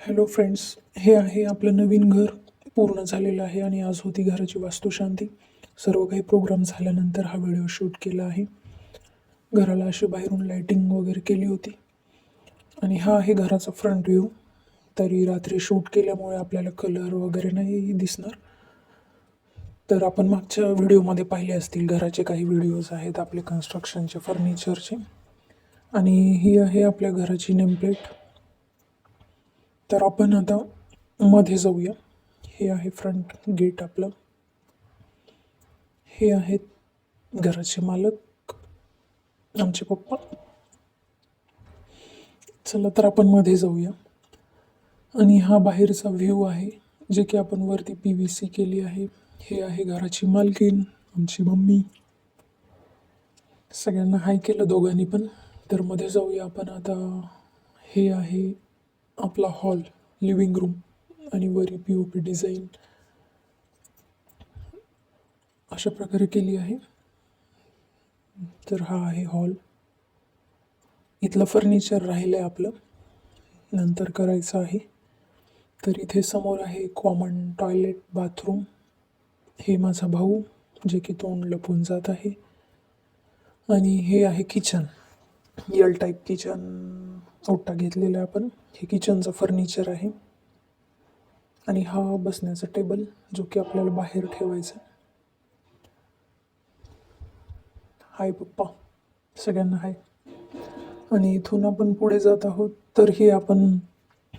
Hello friends हे आहे आपलं नवीन घर. पूर्ण झालेलं आहे आणि आज होती घराची वास्तुशांती. सर्व काही प्रोग्राम झाल्यानंतर हा व्हिडिओ शूट केला आहे. घराला अशी बाहेरून लाईटिंग वगैरे केली होती. आणि हा आहे घराचा फ्रंट व्ह्यू तरी रात्री शूट केल्यामुळे आपल्याला कलर वगैरे नाही दिसणार. तर आपण मागच्या व्हिडिओमध्ये पाहिले असतील घराचे काही व्हिडिओज आहेत आपले कन्स्ट्रक्शनचे फर्निचरचे आणि ही आहे आपल्या घराची नेमप्लेट तर आपण आता मध्ये जाऊया. हे आहे फ्रंट गेट आपलं. हे आहेत घराचे मालक आमचे पप्पा. चला तर आपण मध्ये जाऊया. आणि हा बाहेरचा व्ह्यू आहे जे की आपण वरती पी व्ही सी केली आहे. हे आहे घराची मालकीन आमची मम्मी. सगळ्यांना हाय केलं दोघांनी पण. तर मध्ये जाऊया आपण आता. हे आहे आपला हॉल लिव्हिंग रूम आणि वरी पी ओ पी डिझाईन अशा प्रकारे केली आहे. तर हा आहे हॉल इथलं फर्निचर राहिलं आहे आपलं. नंतर करायचं आहे. तर इथे समोर आहे कॉमन टॉयलेट बाथरूम हे माझा भाऊ जे की तोंड लपून जात आहे. आणि हे आहे किचन यल टाईप किचन ओटा घेतलेला आहे आपण. हे किचनचं फर्निचर आहे. आणि हा बसण्याचा टेबल जो की आपल्याला बाहेर ठेवायचा आहे. हाय पप्पा सगळ्यांना हाय. आणि इथून आपण पुढे जात आहोत. तर हे आपण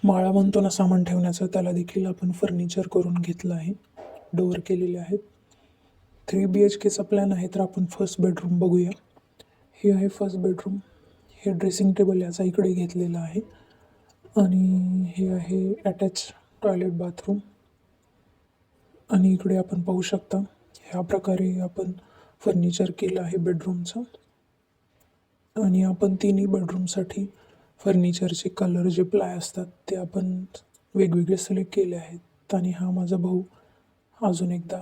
माळा म्हणतो ना सामान ठेवण्याचं. त्याला देखील आपण फर्निचर करून घेतलं आहे. डोअर केलेले आहेत. थ्री बी एच केचा प्लॅन आहे तर आपण फर्स्ट बेडरूम बघूया. हे आहे फर्स्ट बेडरूम हे ड्रेसिंग टेबल याचा इकडे घेतलेला आहे. आणि हे आहे अटॅच टॉयलेट बाथरूम आणि इकडे आपण पाहू शकता ह्या प्रकारे आपण फर्निचर केलं आहे बेडरूमचं आणि आपण तिन्ही बेडरूमसाठी फर्निचरचे कलर जे प्लाय असतात ते आपण वेगवेगळे सिलेक्ट केले आहेत. आणि हा माझा भाऊ अजून एकदा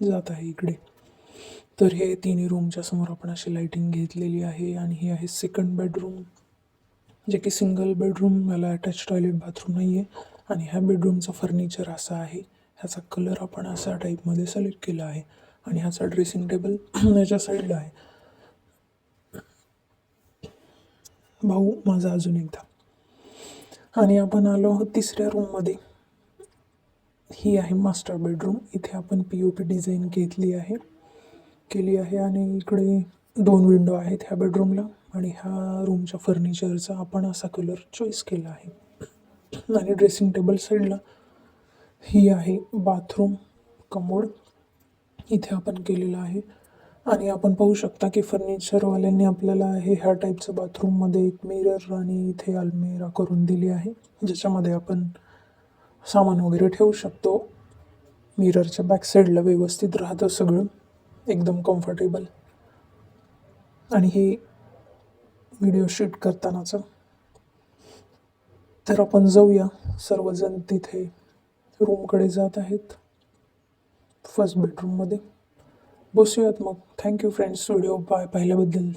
जात आहे इकडे. तर हे तिन्ही रूमच्या समोर आपण अशी लाईटिंग घेतलेली आहे आणि ही आहे सेकंड बेडरूम जे की सिंगल बेडरूम याला अटॅच टॉयलेट बाथरूम नाही आहे आणि ह्या बेडरूमचं फर्निचर असं आहे. ह्याचा कलर आपण असा टाईपमध्ये सिलेक्ट केला आहे आणि ह्याचा ड्रेसिंग टेबल याच्या साईडला आहे. भाऊ माझा अजून एकदा. आणि आपण आलो आहोत तिसऱ्या रूममध्ये ही आहे मास्टर बेडरूम इथे आपण पी ओ पी डिझाईन घेतली आहे. केली आहे आणि इकडे दोन विंडो आहेत ह्या बेडरूमला आणि ह्या रूमच्या फर्निचरचा आपण असा कलर चॉईस केला आहे. आणि ड्रेसिंग टेबल साईडला ही आहे बाथरूम कमोड. इथे आपण केलेलं आहे. आणि आपण पाहू शकता की फर्निचरवाल्यांनी आपल्याला हे ह्या टाईपचं बाथरूममध्ये एक मिरर आणि इथे अलमेरा करून दिली आहे. ज्याच्यामध्ये आपण सामान वगैरे ठेवू शकतो. मिररच्या बॅक साईडला व्यवस्थित राहतं सगळं. एकदम कम्फर्टेबल आणि हे व्हिडिओ शूट करतानाचं. तर आपण जाऊया. सर्वजण तिथे रूमकडे जात आहेत. फर्स्ट बेडरूममध्ये बसूयात मग. थँक्यू फ्रेंड्स व्हिडिओ पाय पाहिल्याबद्दल.